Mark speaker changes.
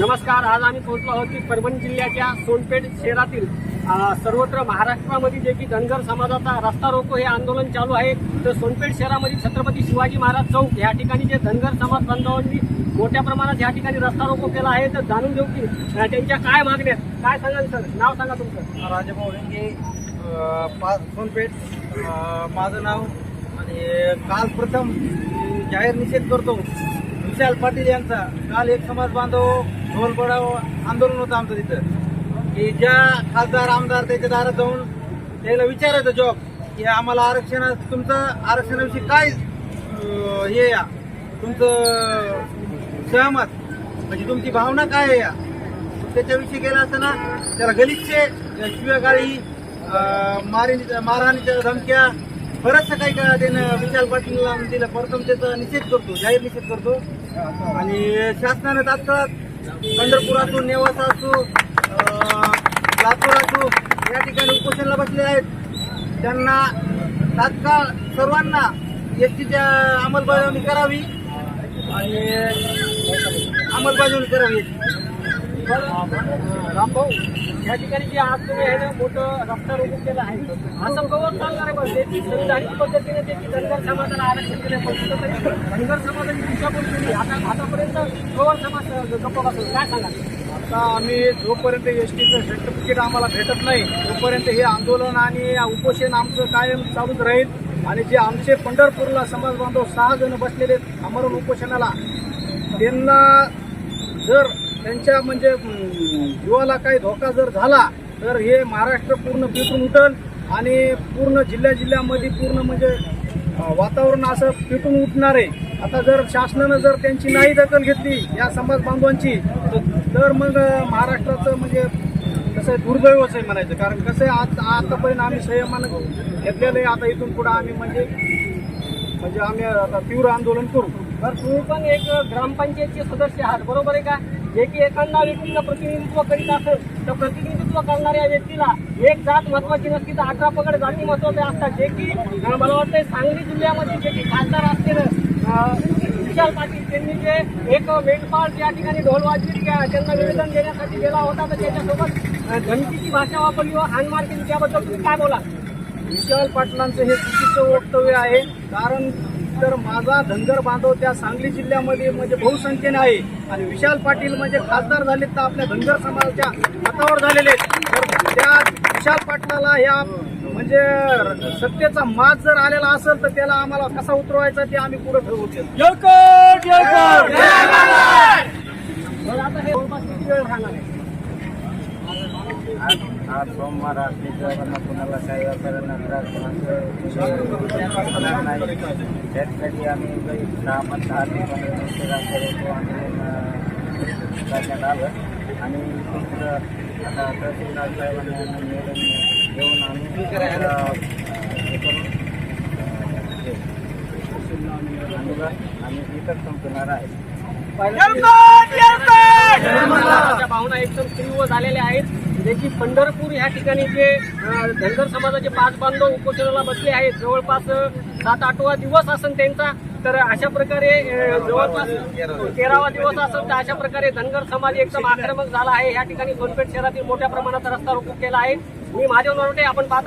Speaker 1: नमस्कार आज आम्ही पोहोचलो आहोत की परभणी जिल्ह्याच्या सोनपेठ शहरातील सर्वत्र महाराष्ट्रामध्ये जे की धनगर समाजाचा रस्ता रोको हे आंदोलन चालू आहे. तर सोनपेठ शहरामध्ये छत्रपती शिवाजी महाराज चौक या ठिकाणी जे धनगर समाज बांधवांनी मोठ्या प्रमाणात या ठिकाणी रस्ता रोको केला आहे. तर जाणून घेऊ की त्यांच्या काय मागण्या काय सांगाल सर? नाव सांगा तुमचं.
Speaker 2: राजाभाऊ हिंगे पा सोनपेठ माझं नाव. आणि काल प्रथम जाहीर निषेध करतो. विशाल पाटील यांचा. काल एक समाज बांधव ढोलपडाव आंदोलन होतं आमचं तिथं. की ज्या खासदार आमदार त्याच्या दारात जाऊन त्याला विचारायचं जॉब की आम्हाला आरक्षण तुमचं आरक्षणाविषयी काय हे या? तुमचं सहमत? म्हणजे तुमची भावना काय आहे या? त्याच्याविषयी गेला असताना त्याला गलिच्छ शिवकाळी अं, मारी मारहाणीच्या धमक्या बरंचसं काही काय त्यानं विशाल पाटीलला दिलं परत त्याचा निषेध करतो जाहीर निषेध करतो. आणि शासनानं तात्काळ पंढरपुरातून नेवासा असू लातूर असू या ठिकाणी उपोषणाला बसले आहेत. त्यांना तात्काळ सर्वांना एस टीच्या अंमलबजावणी करावी आणि अंमलबजावणी करावी.
Speaker 1: रामभाऊ या ठिकाणी जे आज तुम्ही आहे ना मोठं रस्ता रोको केलं आहे असं कवर चालणार आहे बस त्याची संविधानिक पद्धतीने त्याची धनगर समाजाला आरक्षण दिलं पण कुठंतरी धनगर समाजाची दिशाभूल केली आता आतापर्यंत कवर समाज गप्प बसतो काय सांगा
Speaker 2: आता आम्ही जोपर्यंत एस टीचं सर्टिफिकेट आम्हाला भेटत नाही तोपर्यंत हे आंदोलन आणि उपोषण आमचं कायम चालूच राहील. आणि जे आमचे पंढरपूरला समाज बांधव सहा जण बसलेले आहेत आमरण उपोषणाला त्यांना जर त्यांच्या म्हणजे जीवाला काही धोका जर झाला तर हे महाराष्ट्र पूर्ण पिटून उठल आणि पूर्ण जिल्ह्या जिल्ह्यामध्ये पूर्ण म्हणजे वातावरण असं पिटून उठणार आहे. आता जर शासनानं जर त्यांची नाही दखल घेतली या समाज बांधवांची तर- तर मग महाराष्ट्राचं म्हणजे कसं आहे, दुर्दैवच आहे म्हणायचं. कारण कसं आहे आज आतापर्यंत आम्ही संयमानं घेतलेलं आहे. आता इथून पुढं आम्ही म्हणजे म्हणजे आम्ही आता तीव्र आंदोलन करू.
Speaker 1: तर तुम्ही पण एक ग्रामपंचायतचे सदस्य आहात बरोबर आहे का? जे की एखादा व्यक्तीचं प्रतिनिधित्व करीत असेल तर प्रतिनिधित्व करणाऱ्या व्यक्तीला एक जात महत्वाची नसती तर अठरा पगड जाती महत्त्वाचे असतात. जे की मला वाटतं सांगली जिल्ह्यामध्ये जे की खासदार असलेलं विशाल पाटील त्यांनी जे एक मेंढपाळ या ठिकाणी ढोल वाजली त्यांना निवेदन देण्यासाठी गेला होता तर त्याच्यासोबत धमकीची भाषा वापरली व हानमार केली त्याबद्दल तुम्ही काय बोला
Speaker 2: विशाल पाटलांचं हे चुकीचं वक्तव्य आहे कारण तर माझा धनगर बांधव त्या सांगली जिल्ह्यामध्ये म्हणजे बहुसंख्येने आहे. आणि विशाल पाटील म्हणजे खासदार झालेत तर आपल्या धनगर समाजाच्या हातावर झालेले तर त्या विशाल पाटलाला या म्हणजे सत्तेचा माज जर आलेला असेल तर त्याला आम्हाला कसा उतरवायचा ते आम्ही पुढे ठरवू
Speaker 1: आता हे जवळपास किती वेळ राहणार आहे?
Speaker 3: आज सोमवार असले जेव्हा कुणाला काही व्यापाऱ्यांना त्रास होणार नाही. त्यासाठी आम्ही काही सहा पाच सहा ते पंधरा दिवस रास्ता आंदोलन करण्यात आलं. आणि दुसरं आता तहसीलदार साहेबांनी यांना निवेदन घेऊन आम्ही हे करून आम्ही इथं संपणार आहे.
Speaker 1: समाजाच्या भावना एकदम तीव्र झालेल्या आहेत. जे की पंढरपूर ह्या ठिकाणी जे धनगर समाजाचे पाच बांधव उपोषणाला बसले आहेत. जवळपास सात आठवा दिवस असेल त्यांचा. तर अशा प्रकारे जवळपास तेरावा दिवस असेल तर अशा प्रकारे धनगर समाज एकदम आक्रमक झाला आहे. या ठिकाणी सोनपेठ शहरातील मोठ्या प्रमाणात रस्ता रोको केला आहे. मी महादेव नरोटे आपण पाहता